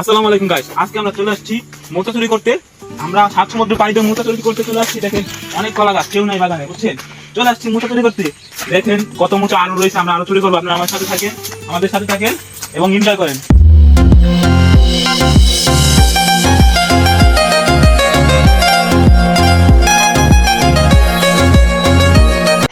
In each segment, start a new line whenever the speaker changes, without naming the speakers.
আসসালামু আলাইকুম গাইস আজকে আমরা চলে আসছি মোটা চুরি করতে। আমরা সাত সমুদ্র পানিতে মোটা চুরি করতে চলে আসছি। দেখেন, অনেক কলা গাছ, কেউ নাই বাগানে, বুঝছেন? চলে আসছি মোটা চুরি করতে। দেখেন, কত মোটা আলু রয়েছে, আমরা আলু চুরি করব। আপনারা আমার সাথে থাকেন, আমাদের সাথে থাকেন এবং এনজয় করেন।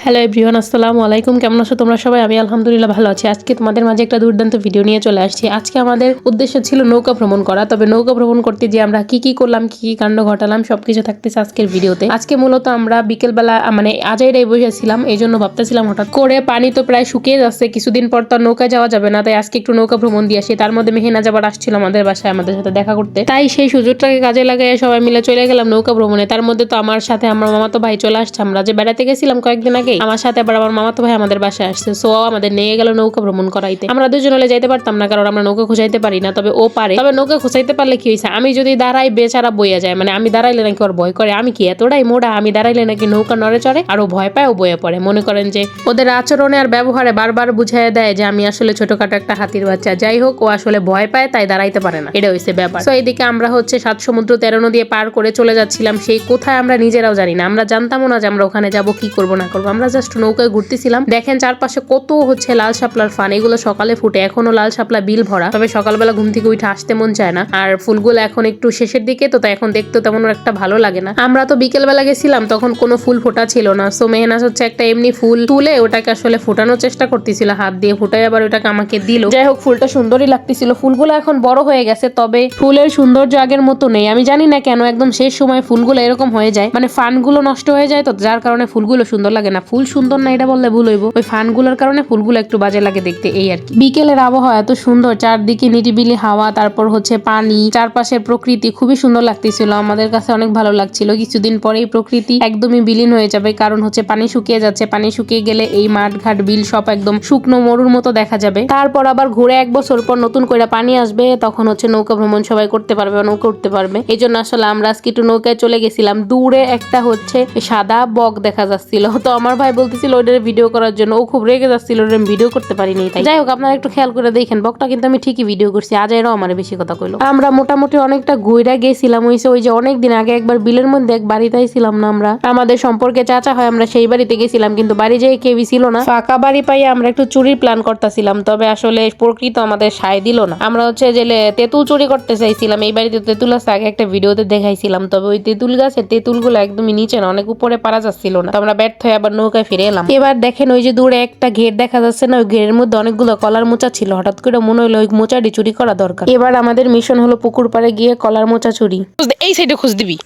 হ্যালো এভরিওয়ান, আসসালামু আলাইকুম। কেমন আছো তোমরা সবাই? আমি আলহামদুলিল্লাহ ভালো আছি। আজকে তোমাদের মাঝে একটা দুর্দান্ত ভিডিও নিয়ে চলে আসছি। আজকে আমাদের উদ্দেশ্য ছিল নৌকা ভ্রমণ করা। তবে নৌকা ভ্রমণ করতে যে আমরা কি কি করলাম, কি কি কাণ্ড ঘটালাম, সবকিছু থাকতেছে আজকের ভিডিওতে আজকে মূলত আমরা বিকেলবেলা মানে আজাইরাই বসেছিলাম এই জন্য ভাবতেছিলাম হঠাৎ করে পানি তো প্রায় শুকিয়ে যাচ্ছে, কিছুদিন পর তো নৌকায় যাওয়া যাবে না, তাই আজকে একটু নৌকা ভ্রমণ দিয়ে আসি। তার মধ্যে মেহেনা যাবার আসছিল আমাদের বাসায়, আমাদের সাথে দেখা করতে। তাই সেই সুযোগটাকে কাজে লাগাই সবাই মিলে চলে গেলাম নৌকা ভ্রমণে। তার মধ্যে তো আমার সাথে আমার মামাতো ভাই চলে আসছে। আমরা যে বেড়াতে গেছিলাম কয়েকদিন আগে আমার সাথে আবার আমার মামাতো ভাই আমাদের বাসায় আসছে সো আমাদের নিয়ে গেল নৌকা ভ্রমণ করাইতে। আমরা দুজন হলে যাইতে পারতাম না, কারণ আমরা নৌকা খোঁজাইতে পারি না, তবে ও পারে। তবে নৌকা খোঁজাইতে পারলে কি হয়েছে আমি যদি দাঁড়াই বেচারা বইয়া যায় মানে আমি দাঁড়াইলে নাকি ওর ভয় করে, আমি কি এতটাই মোড়া আমি দাঁড়াইলে নাকি নৌকা নড়ে চড়ে, আর ও ভয় পায়, ও বয়ে পড়ে। মনে করেন যে ওদের আচরণে আর ব্যবহারে বারবার বুঝাই দেয় যে আমি আসলে ছোটখাটো একটা হাতির বাচ্চা। যাই হোক, ও আসলে ভয় পায়, তাই দাঁড়াইতে পারে না। এটা হয়েছে ব্যাপার। তো এইদিকে আমরা হচ্ছে সাত সমুদ্র তেরো নদী পার করে চলে যাচ্ছিলাম, সেই কোথায় আমরা নিজেরাও জানি না। আমরা জানতামও না যে আমরা ওখানে যাব, কি করব, না করব। আমরা জাস্ট নৌকায় ঘুরতেছিলাম। দেখেন চারপাশে কত হচ্ছে লাল শাপলার ফান। এগুলো সকালে ফুটে, এখনও লাল শাপলা বিল ভরা। তবে সকালবেলা ঘুম থেকে উঠে আসতে মন চায় না। আর ফুলগুলো এখন একটু শেষের দিকে, তো তাই এখন দেখতে তেমন একটা ভালো লাগে না। আমরা তো বিকেল বেলা গেছিলাম, তখন কোনো ফুল ফোটা ছিল না। সো মেহনাজ হচ্ছে একটা এমনি ফুল তুলে ওটাকে আসলে ফোটানোর চেষ্টা করতেছিল। হাত দিয়ে ফুটাই আবার ওটাকে আমাকে দিল। যাই হোক, ফুলটা সুন্দরই লাগতেছিল। ফুলগুলো এখন বড় হয়ে গেছে, তবে ফুলের সৌন্দর্য আগের মতো নেই। আমি জানি না কেন, একদম শেষ সময় ফুলগুলো এরকম হয়ে যায়। মানে ফানগুলো নষ্ট হয়ে যায় তো, যার কারণে ফুলগুলো সুন্দর লাগে না। ফুল সুন্দর না, এটা বললে ভুল হইব। ওই ফানগুলোর কারণে ফুলগুলো একটু বাজে লাগে দেখতে, এই আর কি। বিকেলের আবহাওয়া এত সুন্দর, চারদিকে নিরিবিলি হাওয়া, তারপর হচ্ছে পানি, চারপাশের প্রকৃতি খুবই সুন্দর লাগতেছিল, আমাদের কাছে অনেক ভালো লাগছিল। কিছুদিন পরেই প্রকৃতি একদমই বিলীন হয়ে যাবে, কারণ হচ্ছে পানি শুকিয়ে যাচ্ছে, পানি শুকিয়ে গেলে এই মাঠ ঘাট বিল সব একদম শুকনো মরুর মতো দেখা যাবে। তারপর আবার ঘুরে এক বছর পর নতুন করে পানি আসবে, তখন হচ্ছে নৌকা ভ্রমণ সবাই করতে পারবে নৌকা উঠতে পারবে। এই জন্য আসলে আমরা আজকে একটু নৌকায় চলে গেছিলাম, দূরে একটা হচ্ছে সাদা বক দেখা যাচ্ছিল। তো আমার ভাই বলতেছিল ওইটার ভিডিও করার জন্য। ও খুব রেগে যাচ্ছিল ওটা ভিডিও করতে পারিনি তাই। যাই হোক, আপনারা একটু খেয়াল করে দেখেন। বকটা কিন্তু আমি ঠিকই ভিডিও করছি। আজ এরাও আমার বেশি কথা কইলো। আমরা মোটামুটি অনেকটা ঘুরে গেছিলাম হইছে ওই যে অনেক দিন আগে একবার বিলের মধ্যে এক বাড়িতে ছিলাম না আমরা। আমাদের সম্পর্কে চাচা হয়, আমরা সেই বাড়িতে গেছিলাম, কিন্তু বাড়ি যেয়ে কেউই ছিল না। ফাঁকা বাড়ি পাই আমরা একটু চুরির প্ল্যান করতেছিলাম, তবে আসলে প্রকৃত আমাদের সায় দিল না। আমরা হচ্ছে যে লে- তেঁতুল চুরি করতে চাইছিলাম। এই বাড়িতে তেঁতুল আছে, আগে একটা ভিডিওতে দেখাইছিলাম, তবে ওই তেঁতুল গাছের তেঁতুলগুলো একদমই নিচে না, অনেক উপরে পারা যাচ্ছিল না। আমরা ব্যর্থ হয়ে আবার নৌকায় ফিরে এলাম। এবার দেখেন ওই যে দূরে একটা ঘের দেখা যাচ্ছে না ওই ঘেরের মধ্যে অনেকগুলো কলার মোচা ছিল। হঠাৎ করে মনে হলো ওই মোচাটি চুরি করা দরকার। এবার আমাদের মিশন হলো পুকুর পাড়ে গিয়ে কলার মোচা চুরি।
এই সাইডে খোঁজ দিবি।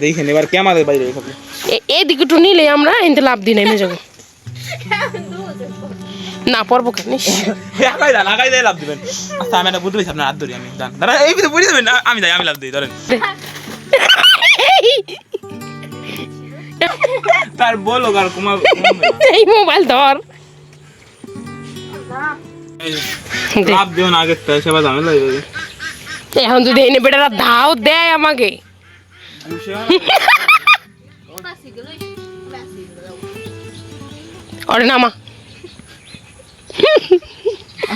দেখেন এবার কে আমাদের বাইরে থাকবে
এ- এদিকে একটু নিলে আমরা এনতে লাভ দিই নেমে যাব। না পড়ব কেন।
লাগাই দেন লাগাই দিয়ে লাভ দিবেন। আচ্ছা আমি একটা বুদ্ধি পেয়েছি আপনার হাত ধরি আমি। দাঁড়ান। এই ভিতরে বুঝে দেবেন না আমি যাই আমি লাভ দিই ধরেন। তার বলো আর কুমার
এই মোবাইল ধর।
লাভ দিও না থেকে সেবা ঝামেলা হয়ে যাবে।
এখন যদি এনে বেটারা ধাও দেয় আমাকে। ওরে নামা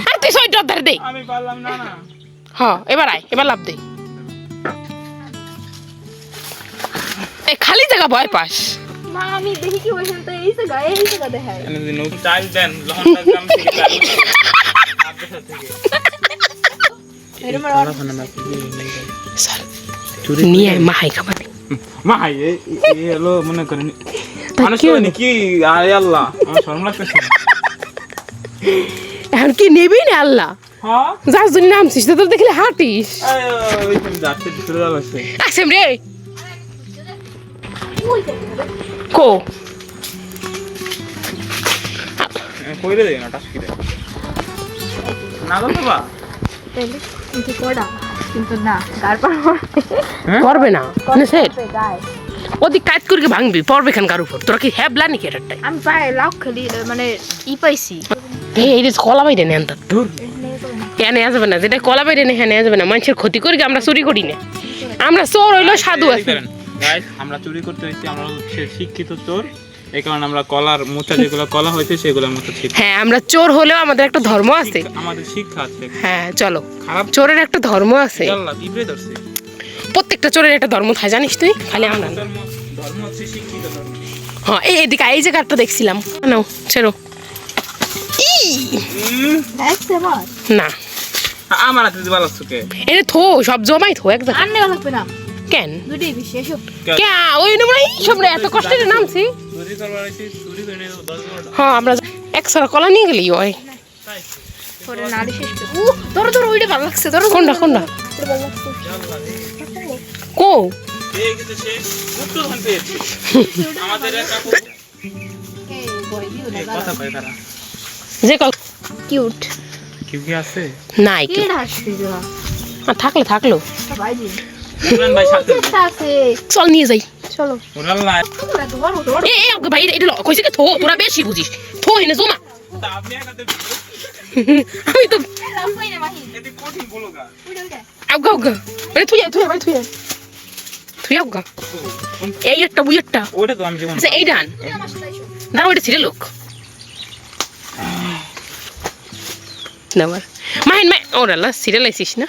আর তুই সইটার ধারে দে।
আমি পারলাম না না।
হ এবার আয় এবার লাভ দে। জায়গা ভয় পাস।
মা আমি দেখি কি ওইখান তো এই জায়গা এই জায়গা দেখায়।
এনে দিন চাল দেন লহনটা গ্রাম থেকে চাল আপনার থেকে
নিয়ে আয় মাহাই খাবারে
মা হাই এ এ হলো মনে করেন মানুষ
কি হলো?
নাকি আয় আল্লাহ আমার শরম লাগতেছে
এখন কি নেবি না আল্লাহ?
হ্যাঁ।
যার জন্য নামছিস তো তোর দেখলে হাঁটিস। আসেম রে। কো।
কইরে দেই না টাস্কি দে না তো বা
তাহলে কিন্তু কড়া কিন্তু না তারপর
করবে না না স্যার
গায়ে।
ওদিক কাজ করে ভাঙবি পড়বে খান কার উপর। তোরা কি হ্যাবলা নাকি এটাই
আমি পায়ে লাভ খালি মানে ই পাইছি।
এই যে কলা বাইরে নেন তো দূর এনে আসবে না যেটা কলা বাইরে নেই হ্যাঁ আসবে না মানুষের ক্ষতি করি আমরা চুরি করি না। আমরা চোর হইল সাধু আছি।
গাইস আমরা চুরি করতে হইছি আমরা হচ্ছে শিক্ষিত চোর। এই কারণে আমরা কলার মোচা যেগুলো কলা হয়েছে সেগুলো মোচা ছিট
হ্যাঁ আমরা চোর হলেও আমাদের একটা ধর্ম আছে।
আমাদের শিক্ষা আছে।
হ্যাঁ চলো।
খারাপ
চোরের একটা ধর্ম আছে।
আল্লাহ পিঁপড়ে ধরছে
প্রত্যেকটা চোরের একটা ধর্ম থাকে জানিস তুই? খালি আমরা
ধর্ম ধর্ম হচ্ছে শিক্ষিত ধর্ম।
হ্যাঁ এই এদিকে এই যে কাঠটা দেখছিলাম। নাও ছেড়ো। ই! না।
আমার হাতে ভালো
এটা থো সব জমাই থো এক জায়গায়।
আর লাগবে না।
কেন?
দুটোই বেশি এসো।
কে? ওই আমরা সব এত কষ্টে নামছি। হ্যাঁ আমরা এক সারা কলা নিয়ে গেলি ওই।
পরে নাড়ি শেষ করে উ ধরো ধরো ওইটা ভালো লাগছে ধরো
কোনটা কোনটা
ওইটা ভালো লাগছে
কো? যে কল
কিউট।
কেউ কি আছে?
নাই থাকলে থাকল। চল নিয়ে যাই।
চলো।
এ ভাই এটা কইছে কি থো তোরা বেশি বুঝিস। থো এনে জমা। আমি তো আউগা আউগা। আরে তুই তুই ভাই তুই তুই আউগা। এই একটা বুই একটা।
ওটা তো আমি জীবন
আচ্ছা এই ডান। না ওইটা ছিঁড়ে লোক। নামার মাহিন মাই ওরা লা সিরিয়াল আইছিস না?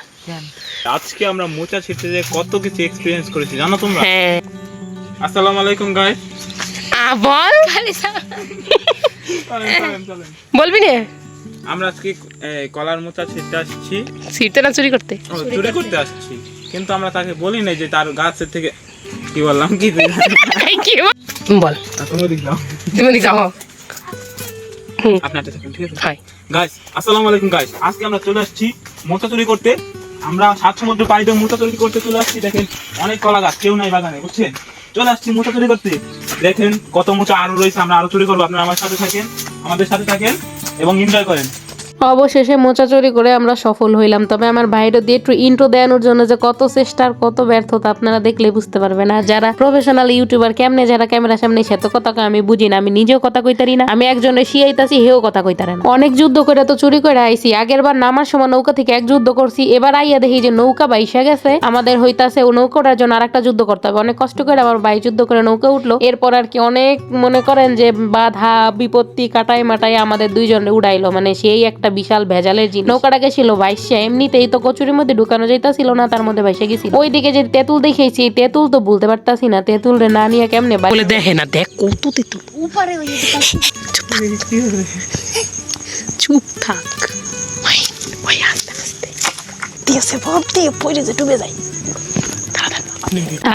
আজকে আমরা মোচা ছিটতে যে কত কিছু এক্সপিরিয়েন্স করেছি জানো তোমরা?
হ্যাঁ।
আসসালামু আলাইকুম গাইস
আ বল। বলবি না।
আমরা আজকে কলার মোচা ছিটতে আসছি।
ছিঁড়তে না চুরি করতে?
চুরি করতে আসছি। কিন্তু আমরা তাকে বলি নাই যে তার গাছের থেকে কি বললাম? কি
বল? বল
তুমি
তুমি দিকে
আপনি একটা ঠিক আছে?
হাই
গাইস আসসালামু আলাইকুম গাইস আজকে আমরা চলে আসছি মোচা চুরি করতে। আমরা সাত সমুদ্র পাড়িতে মোচা চুরি করতে চলে আসছি। দেখেন অনেক কলা গাছ কেউ নাই বাগানে বুঝছেন? চলে আসছি মোচা চুরি করতে। দেখেন কত মোচা আরও রয়েছে আমরা আরও চুরি করব। আপনারা আমার সাথে থাকেন আমাদের সাথে থাকেন এবং এনজয় করেন।
অবশেষে মোচা চুরি করে আমরা সফল হইলাম। তবে আমার ভাইটা দিয়ে একটু ইন্ট্রো দেওয়ানোর জন্য যে কত চেষ্টা আর কত ব্যর্থতা আপনারা দেখলে বুঝতে পারবেন। আর যারা প্রফেশনাল ইউটিউবার কেমনে যারা ক্যামেরার সামনে সে তো কথা আমি বুঝি না, আমি নিজেও কথা কইতারি না। আমি একজনের শিয়াইতাছি হেও কথা কইতারেন অনেক যুদ্ধ করে তো চুরি করে আইছি। আগের বার নামার সময় নৌকা থেকে এক যুদ্ধ করছি, এবার আইয়া দেখি যে নৌকা বাইসা গেছে। আমাদের হইতাছে ও নৌকাটার জন্য আর একটা যুদ্ধ করতে হবে। অনেক কষ্ট করে আমার ভাই যুদ্ধ করে নৌকা উঠল। এরপর আর কি অনেক মনে করেন যে বাধা, বিপত্তি কাটাই মাটাই আমাদের দুইজনে উড়াইলো। মানে সেই একটা বিশাল ভেজালের জিনিস। নৌকাটাকে ছিল বাইশে এমনিতেই তো কচুরির মধ্যে ঢুকানো যাইতাছিল না তার মধ্যে বাইসে গেছিল। ওইদিকে যে তেঁতুল দেখেছি তেঁতুল তো বলতে পারতাছি না তেঁতুল রে না নিয়ে কেমনে
বলে দেখে না দেখ কত তেতু
উপরে ওই
চুপ থাক। ওই আস্তে আস্তে। দিয়েছে ভাব দিয়ে পড়ে যে ডুবে যায়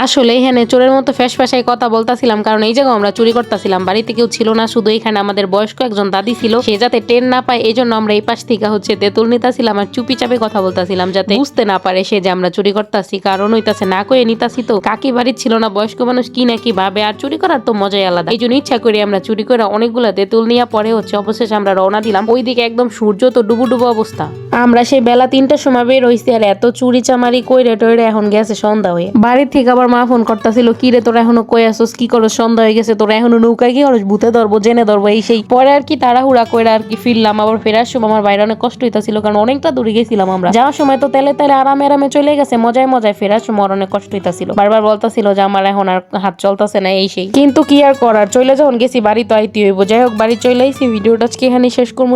আসলে এখানে চোরের মতো ফ্যাস ফ্যাসাই কথা বলতাছিলাম, কারণ এই জায়গায় আমরা চুরি করতেছিলাম। বাড়িতে কেউ ছিল না, শুধু এখানে আমাদের বয়স্ক একজন দাদি ছিল। সে যাতে টেন না পায় এই জন্য আমরা এই পাশ থেকে হচ্ছে তেঁতুল নিতাছিলাম আর চুপি চাপে কথা বলতাছিলাম, যাতে বুঝতে না পারে সে যে আমরা চুরি করতাছি। কারণ হইতাছে না কয়ে নিতাছি তো। কাকি বাড়ির ছিল না, বয়স্ক মানুষ কি না কি ভাবে, আর চুরি করার তো মজাই আলাদা। এই জন্য ইচ্ছা করি আমরা চুরি করে অনেকগুলো তেঁতুল নিয়ে পরে হচ্ছে অবশেষে আমরা রওনা দিলাম। ওইদিকে একদম সূর্য তো ডুবু ডুবু অবস্থা। আমরা সেই বেলা তিনটার সময় বের হইছি আর এত চুরি চামারি কইরে টইরে এখন গেছে সন্ধ্যা হয়ে। বাড়ির থেকে আবার মা ফোন করতেছিল, কি রে তোরা এখনও কই আসোস? কি করো সন্ধ্যা হয়ে গেছে, তোরা এখনও নৌকায় কি করস? ভূতে ধরবো, জেনে ধরবো। এই সেই পরে আর কি তাড়াহুড়া কইরা আর কি ফিরলাম। আবার ফেরার সময় আমার বাইরে অনেক কষ্ট হইতাছিল, কারণ অনেকটা দূরে গেছিলাম আমরা। যাওয়ার সময় তো তেলে তেলে আরামে আরামে চলে গেছে, মজায় মজায় ফেরার সময় অনেক কষ্ট হইতাছিল। বারবার বলতাছিল যে আমার এখন আর হাত চলতেছে না, এই সেই। কিন্তু কি আর করার? চলে যখন গেছি, বাড়ি তো আইতে হইব। যাই হোক, বাড়ি চলে আইছি। ভিডিওটা আজকে এখানে শেষ করব।